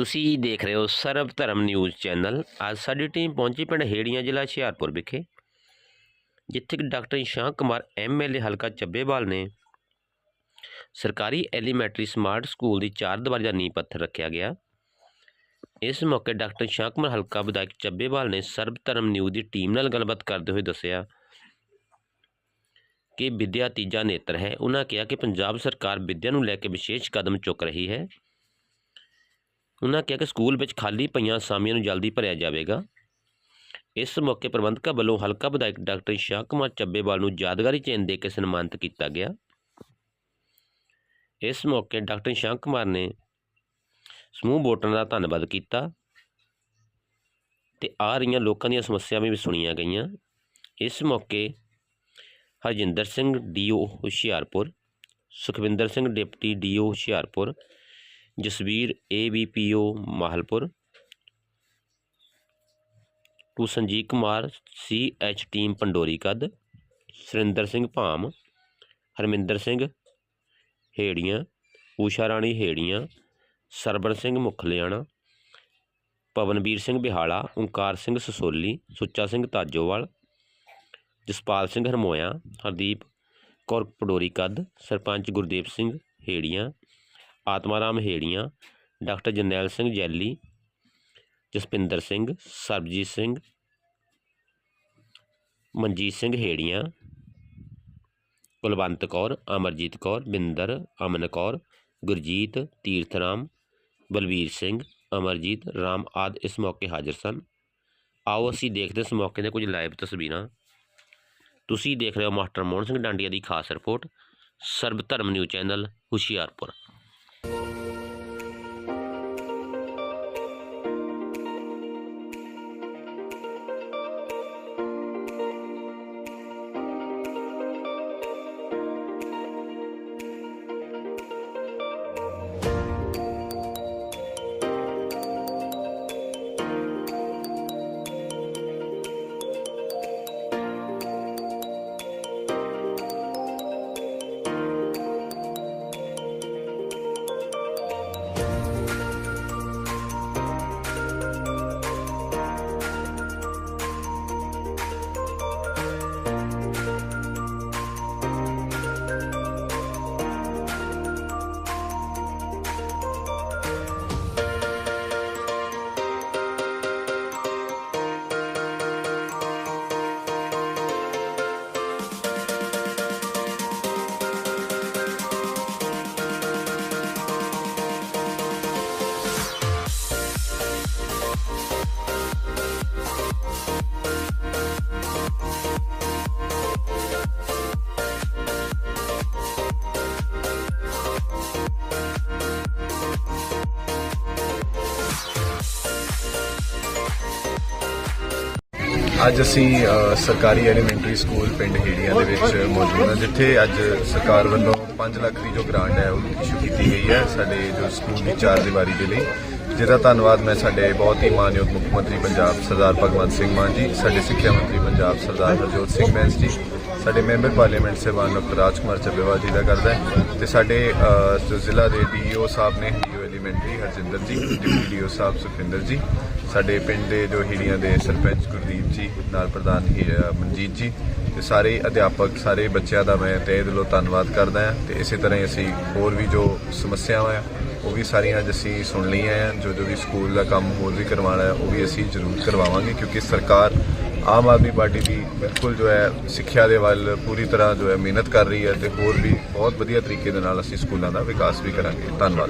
ਤੁਸੀਂ ਦੇਖ ਰਹੇ ਹੋ ਸਰਬ ਧਰਮ ਨਿਊਜ਼ ਚੈਨਲ। ਅੱਜ ਸਾਡੀ ਟੀਮ ਪਹੁੰਚੀ ਪਿੰਡ ਹੇੜੀਆਂ ਜ਼ਿਲ੍ਹਾ ਹੁਸ਼ਿਆਰਪੁਰ ਵਿਖੇ, ਜਿੱਥੇ ਕਿ ਡਾਕਟਰ ਸ਼ਾਹ ਕੁਮਾਰ ਐਮਐਲਏ ਹਲਕਾ ਚੱਬੇਵਾਲ ਨੇ ਸਰਕਾਰੀ ਐਲੀਮੈਂਟਰੀ ਸਮਾਰਟ ਸਕੂਲ ਦੀ ਚਾਰ ਦੀਵਾਰੀ ਦਾ ਨੀਂਹ ਪੱਥਰ ਰੱਖਿਆ ਗਿਆ। ਇਸ ਮੌਕੇ ਡਾਕਟਰ ਸ਼ਾਹ ਕੁਮਾਰ, ਹਲਕਾ ਵਿਧਾਇਕ ਚੱਬੇਵਾਲ ਨੇ ਸਰਬ ਧਰਮ ਨਿਊਜ਼ ਦੀ ਟੀਮ ਨਾਲ ਗੱਲਬਾਤ ਕਰਦੇ ਹੋਏ ਦੱਸਿਆ ਕਿ ਵਿਦਿਆ ਤੀਜਾ ਨੇਤਰ ਹੈ। ਉਹਨਾਂ ਕਿਹਾ ਕਿ ਪੰਜਾਬ ਸਰਕਾਰ ਵਿਦਿਆ ਨੂੰ ਲੈ ਕੇ ਵਿਸ਼ੇਸ਼ ਕਦਮ ਚੁੱਕ ਰਹੀ ਹੈ। ਉਹਨਾਂ ਕਿਹਾ ਕਿ ਸਕੂਲ ਵਿੱਚ ਖਾਲੀ ਪਈਆਂ ਅਸਾਮੀਆਂ ਨੂੰ ਜਲਦੀ ਭਰਿਆ ਜਾਵੇਗਾ। ਇਸ ਮੌਕੇ ਪ੍ਰਬੰਧਕਾਂ ਵੱਲੋਂ ਹਲਕਾ ਵਿਧਾਇਕ ਡਾਕਟਰ ਸ਼ਾਹ ਕੁਮਾਰ ਚੱਬੇਵਾਲ ਨੂੰ ਯਾਦਗਾਰੀ ਚੇਨ ਦੇ ਕੇ ਸਨਮਾਨਿਤ ਕੀਤਾ ਗਿਆ। ਇਸ ਮੌਕੇ ਡਾਕਟਰ ਸ਼ਾਹ ਕੁਮਾਰ ਨੇ ਸਮੂਹ ਵੋਟਰਾਂ ਦਾ ਧੰਨਵਾਦ ਕੀਤਾ ਤੇ ਆ ਰਹੀਆਂ ਲੋਕਾਂ ਦੀਆਂ ਸਮੱਸਿਆਵਾਂ ਵੀ ਸੁਣੀਆਂ ਗਈਆਂ। ਇਸ ਮੌਕੇ Harjinder Singh D O Hoshiarpur, Sukhwinder Singh deputy D O Hoshiarpur Jasvir A B P O Mahalpur. To Sanjeet Kumar C H team Pandori ਕੱਦ, ਸੁਰਿੰਦਰ ਸਿੰਘ ਭਾਮ, ਹਰਮਿੰਦਰ ਸਿੰਘ ਹੇੜੀਆਂ, ਊਸ਼ਾ ਰਾਣੀ ਹੇੜੀਆਂ ਸਰਬਰ ਸਿੰਘ ਮੁਖਲਿਆਣਾ, ਪਵਨਵੀਰ ਸਿੰਘ ਬਿਹਾਲਾ, ਓਂਕਾਰ ਸਿੰਘ ਸਸੋਲੀ, ਸੁੱਚਾ ਸਿੰਘ ਤਾਜੋਵਾਲ, ਜਸਪਾਲ ਸਿੰਘ ਹਰਮੋਇਆ, ਹਰਦੀਪ ਕੌਰ ਪਡੋਰੀ ਕੱਦ, ਸਰਪੰਚ ਗੁਰਦੇਵ ਸਿੰਘ ਹੇੜੀਆਂ ਆਤਮਾ ਰਾਮ ਹੇੜੀਆਂ, ਡਾਕਟਰ ਜਰਨੈਲ ਸਿੰਘ ਜੈਲੀ, ਜਸਪਿੰਦਰ ਸਿੰਘ, ਸਰਬਜੀਤ ਸਿੰਘ, ਮਨਜੀਤ ਸਿੰਘ ਹੇੜੀਆਂ, ਕੁਲਵੰਤ ਕੌਰ, ਅਮਰਜੀਤ ਕੌਰ, ਬਿੰਦਰ, ਅਮਨ ਕੌਰ, ਗੁਰਜੀਤ ਤੀਰਥ ਰਾਮ ਬਲਵੀਰ ਸਿੰਘ, ਅਮਰਜੀਤ, ਰਾਮ ਆਦ ਇਸ ਮੌਕੇ ਹਾਜ਼ਰ ਸਨ। ਆਓ ਅਸੀਂ ਦੇਖਦੇ ਇਸ ਮੌਕੇ ਦੇ ਕੁਝ ਲਾਈਵ ਤਸਵੀਰਾਂ। ਤੁਸੀਂ ਦੇਖ ਰਹੇ ਹੋ ਮਾਸਟਰ ਮੋਹਨ ਸਿੰਘ ਡਾਂਡੀਆ ਦੀ ਖਾਸ ਰਿਪੋਰਟ ਸਰਬ ਧਰਮ ਨਿਊਜ਼ ਚੈਨਲ ਹੁਸ਼ਿਆਰਪੁਰ। ਅੱਜ ਅਸੀਂ ਸਰਕਾਰੀ ਐਲੀਮੈਂਟਰੀ ਸਕੂਲ ਪਿੰਡ ਹੀੜੀਆਂ ਦੇ ਵਿੱਚ ਮੌਜੂਦ ਹਾਂ, ਜਿੱਥੇ ਅੱਜ ਸਰਕਾਰ ਵੱਲੋਂ 5 ਲੱਖ ਦੀ ਜੋ ਗ੍ਰਾਂਟ ਹੈ, ਉਹ ਇਸ਼ੂ ਕੀਤੀ ਗਈ ਹੈ ਸਾਡੇ ਜੋ ਸਕੂਲ ਦੀ ਚਾਰ ਦੀਵਾਰੀ ਦੇ ਲਈ। ਜਿਹਦਾ ਧੰਨਵਾਦ ਮੈਂ ਸਾਡੇ ਬਹੁਤ ਹੀ ਮਾਨਯੋਗ ਮੁੱਖ ਮੰਤਰੀ ਪੰਜਾਬ ਸਰਦਾਰ ਭਗਵੰਤ ਸਿੰਘ ਮਾਨ ਜੀ, ਸਾਡੇ ਸਿੱਖਿਆ ਮੰਤਰੀ ਪੰਜਾਬ ਸਰਦਾਰ ਹਰਜੋਤ ਸਿੰਘ ਬੈਂਸ ਜੀ, ਸਾਡੇ ਮੈਂਬਰ ਪਾਰਲੀਮੈਂਟ ਸਹਿਬਾਨ ਡਾਕਟਰ ਰਾਜ ਕੁਮਾਰ ਚੱਬੇਵਾਲ ਜੀ ਦਾ ਕਰਦਾ ਹੈ ਤੇ ਸਾਡੇ ਜੋ ਜ਼ਿਲ੍ਹਾ ਦੇ ਡੀਓ ਸਾਹਿਬ ਨੇ ਐਲੀਮੈਂਟਰੀ ਹਰਜਿੰਦਰ ਜੀ ਡਿਪਟੀ ਡੀਓ ਸਾਹਿਬ ਸੁਖਿੰਦਰ ਜੀ। ਸਾਡੇ ਪਿੰਡ ਦੇ ਜੋ ਹੀੜੀਆਂ ਦੇ ਸਰਪੰਚ ਗੁਰਦੀਪ ਜੀ, ਨਾਲ ਪ੍ਰਧਾਨ ਹੀ ਮਨਜੀਤ ਜੀ, ਤੇ ਸਾਰੇ ਅਧਿਆਪਕ, ਸਾਰੇ ਬੱਚਿਆਂ ਦਾ ਮੈਂ ਤਹਿ ਦਿਲੋਂ ਧੰਨਵਾਦ ਕਰਦਾ ਹਾਂ। ਤੇ ਇਸੇ ਤਰ੍ਹਾਂ ਹੀ ਅਸੀਂ ਹੋਰ ਵੀ ਜੋ ਸਮੱਸਿਆਵਾਂ ਆ, ਉਹ ਵੀ ਸਾਰੀਆਂ ਅੱਜ ਅਸੀਂ ਸੁਣ ਲਈਆਂ ਆ। ਜੋ ਜੋ ਵੀ ਸਕੂਲ ਦਾ ਕੰਮ ਹੋਰ ਵੀ ਕਰਵਾਉਣਾ ਹੈ, ਉਹ ਵੀ ਅਸੀਂ ਜ਼ਰੂਰ ਕਰਵਾਵਾਂਗੇ, ਕਿਉਂਕਿ ਸਰਕਾਰ ਆਮ ਆਦਮੀ ਪਾਰਟੀ ਦੀ ਬਿਲਕੁਲ ਜੋ ਹੈ, ਸਿੱਖਿਆ ਦੇ ਵੱਲ ਪੂਰੀ ਤਰ੍ਹਾਂ ਜੋ ਹੈ ਮਿਹਨਤ ਕਰ ਰਹੀ ਹੈ ਤੇ ਹੋਰ ਵੀ ਬਹੁਤ ਵਧੀਆ ਤਰੀਕੇ ਦੇ ਨਾਲ ਅਸੀਂ ਸਕੂਲਾਂ ਦਾ ਵਿਕਾਸ ਵੀ ਕਰਾਂਗੇ। ਧੰਨਵਾਦ।